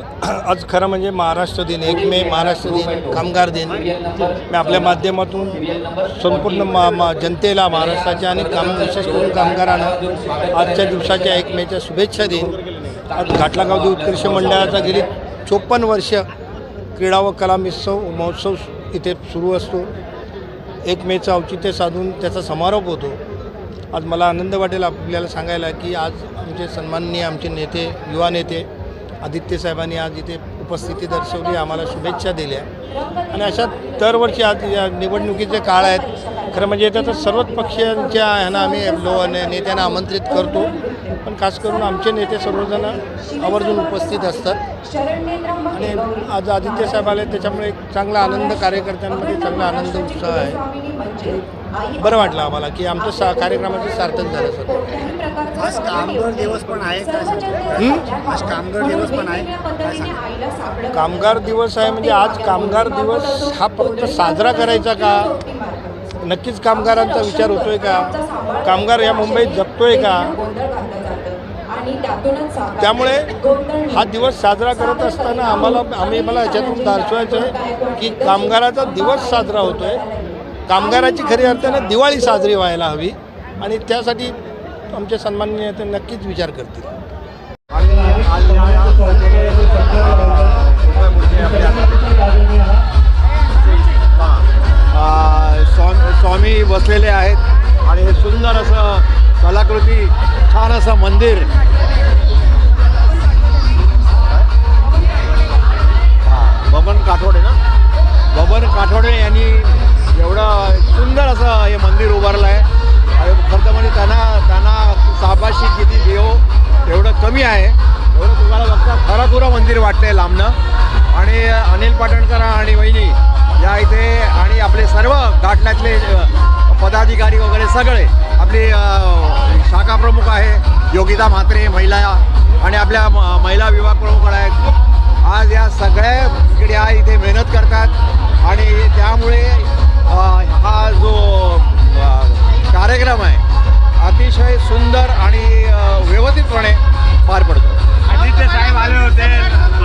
आज खरं म्हणजे महाराष्ट्र दिन एक मे महाराष्ट्र दिन कामगार दिन. मी आपल्या माध्यमातून संपूर्ण मा मा जनतेला महाराष्ट्राच्या आणि काम विशेष करून कामगारांना आजच्या दिवसाच्या एक मेच्या शुभेच्छा देईन. आज घाटलागावदी उत्कृष्ट मंडळाचा गेली चोपन्न वर्ष क्रीडा व कला महोत्सव महोत्सव इथे सुरू असतो. एक मेचं औचित्य साधून त्याचा समारोप होतो. आज मला आनंद वाटेल आपल्याला सांगायला की आज आमचे सन्माननीय आमचे नेते युवा नेते आदित्य साहेबांनी आज इथे उपस्थिती दर्शवली आम्हाला शुभेच्छा दिल्या. आणि अशा दरवर्षी आज या निवडणुकीचे काळ आहेत. खरं म्हणजे त्याचं तर सर्वच पक्षांच्या ह्यांना आम्ही लो नेत्यांना आमंत्रित करतो. पण खास करून आमचे नेते सर्वजण आवर्जून उपस्थित असतात. आणि आज आदित्य साहेब आले त्याच्यामुळे एक चांगला आनंद कार्यकर्त्यांमध्ये चांगला आनंद उत्साह आहे. बरं वाटलं आम्हाला की आमचं सा कार्यक्रमाचं सार्थक झालं सर आज कामगार दिवस पण आहे? आज कामगार दिवस पण आहे. कामगार दिवस आहे म्हणजे आज कामगार दिवस हा फक्त साजरा करायचा का? नक्कीच कामगारांचा विचार होतोय का? कामगार या मुंबईत जगतोय का? त्यामुळे हा दिवस साजरा करत असताना आम्हाला आम्ही मला याच्यातून दर्शवायचं आहे की कामगाराचा दिवस साजरा होतोय. कामगाराची खरी अर्थानं दिवाळी साजरी व्हायला हवी आणि त्यासाठी आमचे सन्माननीय नेते नक्कीच विचार करतील. स्वामी बसलेले आहेत आणि हे सुंदर असं कलाकृती छान असं मंदिर बबन काठोडे ना? बबन काठोडे यांनी एवढं सुंदर असं हे मंदिर उभारलं आहे खरं म्हणजे त्यांना त्यांना साबाशी किती देव एवढं कमी आहे. एवढं तुम्हाला बघता खरं खुरं मंदिर वाटतंय लांबनं. आणि अनिल पाटणकर आणि वहिनी या इथे आणि आपले सर्व घाटल्यातले पदाधिकारी वगैरे सगळे आपली शाखा प्रमुख आहे योगिता म्हात्रे महिला आणि आपल्या म- महिला विभाग प्रमुख आहेत. आज या सगळ्या पिढ्या इथे मेहनत करतात आणि त्यामुळे हा जो कार्यक्रम आहे अतिशय सुंदर आणि व्यवस्थितपणे पार पडतो. आदित्य साहेब आले होते.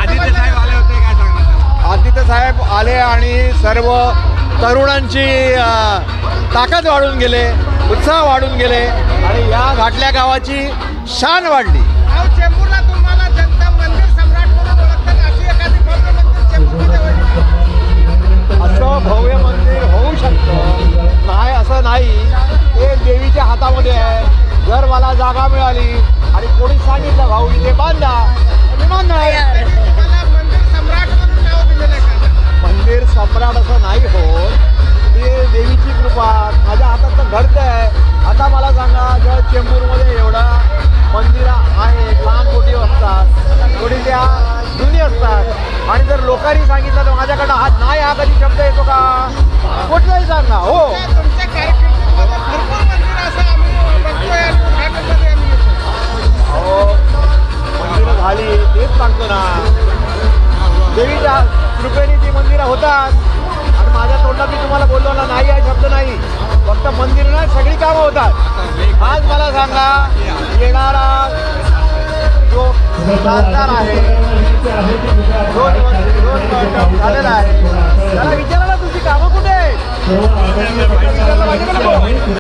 आदित्य साहेब आले होते काय सांगणार? आदित्य साहेब आले आणि सर्व तरुणांची ताकद वाढून गेले उत्साह वाढून गेले आणि या घाटल्या गावाची शान वाढली. अहो चेंबूरला तुम्हाला जनता मंदिर सम्राट म्हणून ओळखतात अशी एखादी भव्य मंदिर चेंबूरमध्ये होईल? असं भव्य मंदिर होऊ शकतं. नाही असं नाही. ते देवीच्या हातामध्ये आहे. जर मला जागा मिळाली आणि कोणी सांगितलं भाऊ इथे बांधा. मी बांधणार सांगा जर चेंबूरमध्ये एवढा मंदिरं आहेत लहान मोठी असतात थोडी त्या जुनी असतात. आणि जर लोकांनी सांगितलं तर माझ्याकडं हा नाही हा कधी शब्द येतो का? कुठलाही सांगा हो. मंदिर अहो मंदिरं झाली तेच सांगतो ना. देवीच्या कृपेने ती मंदिरं होतात. आणि माझ्या तोंडात मी तुम्हाला बोललो ना नाही आहे शब्द नाही. फक्त मंदिर नाही सगळी कामं होतात. आज मला सांगा येणारा जो खासदार आहे जो दोन झालेला आहे त्याला विचारा ना तुझी कामं कुठे